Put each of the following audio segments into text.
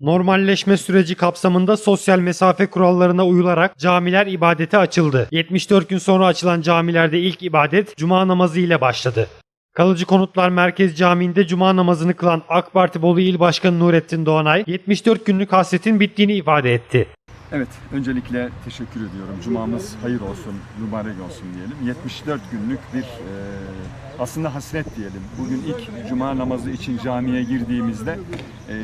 Normalleşme süreci kapsamında sosyal mesafe kurallarına uyularak camiler ibadete açıldı. 74 gün sonra açılan camilerde ilk ibadet cuma namazı ile başladı. Kalıcı Konutlar Merkez Camii'nde cuma namazını kılan AK Parti Bolu İl Başkanı Nurettin Doğanay 74 günlük hasretin bittiğini ifade etti. Evet, öncelikle teşekkür ediyorum. Cumamız hayır olsun, mübarek olsun diyelim. 74 günlük bir e, aslında hasret diyelim. Bugün ilk cuma namazı için camiye girdiğimizde e,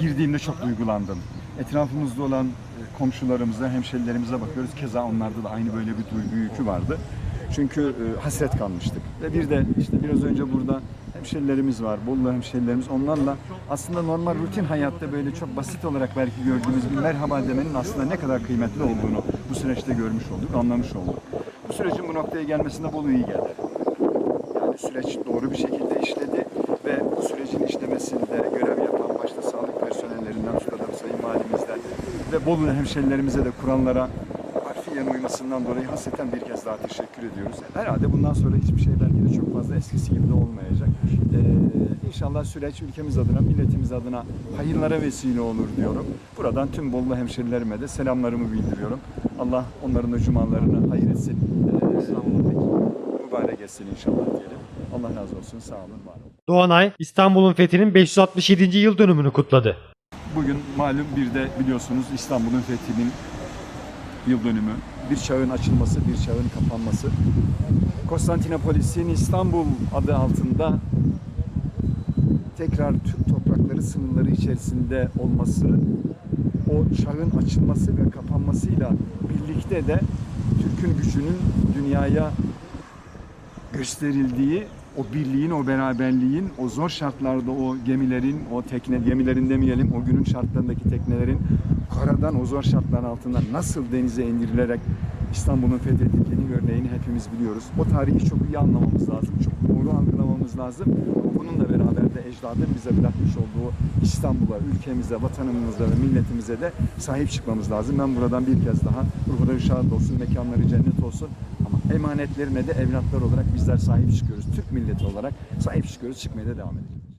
girdiğimde çok duygulandım. Etrafımızda olan e, komşularımıza, hemşerilerimize bakıyoruz. Keza onlarda da aynı böyle bir duygu yükü vardı. Çünkü e, hasret kalmıştık. Ve bir de işte biraz önce burada hemşerilerimiz var, Bolu hemşerilerimiz. Onlarla aslında normal rutin hayatta böyle çok basit olarak belki gördüğümüz bir merhaba demenin aslında ne kadar kıymetli olduğunu bu süreçte görmüş olduk, anlamış olduk. Bu sürecin bu noktaya gelmesinde Bolu iyi geldi. Yani süreç doğru bir şekilde işledi ve bu sürecin işlemesinde görev yapan başta sağlık personellerinden tutarak Sayın Valimizden ve Bolu hemşerilerimize de Kur'anlara harfiyen uymasından dolayı hasreten bir kez daha teşekkür ediyoruz. Herhalde bundan sonra hiçbir şey belki de çok fazla eskisi gibi de olmayacak. Ee, inşallah süreç ülkemiz adına, milletimiz adına hayırlara vesile olur diyorum. Buradan tüm Bolu hemşerilerime de selamlarımı bildiriyorum. Allah onların da cumalarını hayır etsin. Ee, mübarek etsin inşallah diyelim. Allah razı olsun. Sağ olun, var olun. Doğanay, İstanbul'un fethinin 567. yıl dönümünü kutladı. Bugün malum bir de biliyorsunuz İstanbul'un fethinin yıl dönümü. Bir çağın açılması, bir çağın kapanması. Konstantinopolis'in İstanbul adı altında tekrar Türk toprakları sınırları içerisinde olması, o çağın açılması ve kapanmasıyla birlikte de Türk'ün gücünün dünyaya gösterildiği o birliğin, o beraberliğin, o zor şartlarda o gemilerin, o tekne, gemilerin demeyelim, o günün şartlarındaki teknelerin karadan o zor şartlar altında nasıl denize indirilerek İstanbul'un fethedildiğini örneğini hepimiz biliyoruz. O tarihi çok iyi anlamamız lazım, çok doğru algılamamız lazım. Ama bununla beraber de ecdadın bize bırakmış olduğu İstanbul'a, ülkemize, vatanımıza ve milletimize de sahip çıkmamız lazım. Ben buradan bir kez daha ruhları şad olsun, mekanları cennet olsun. Ama emanetlerine de evlatlar olarak bizler sahip çıkıyoruz. Türk milleti olarak sahip çıkıyoruz, çıkmaya da devam edeceğiz.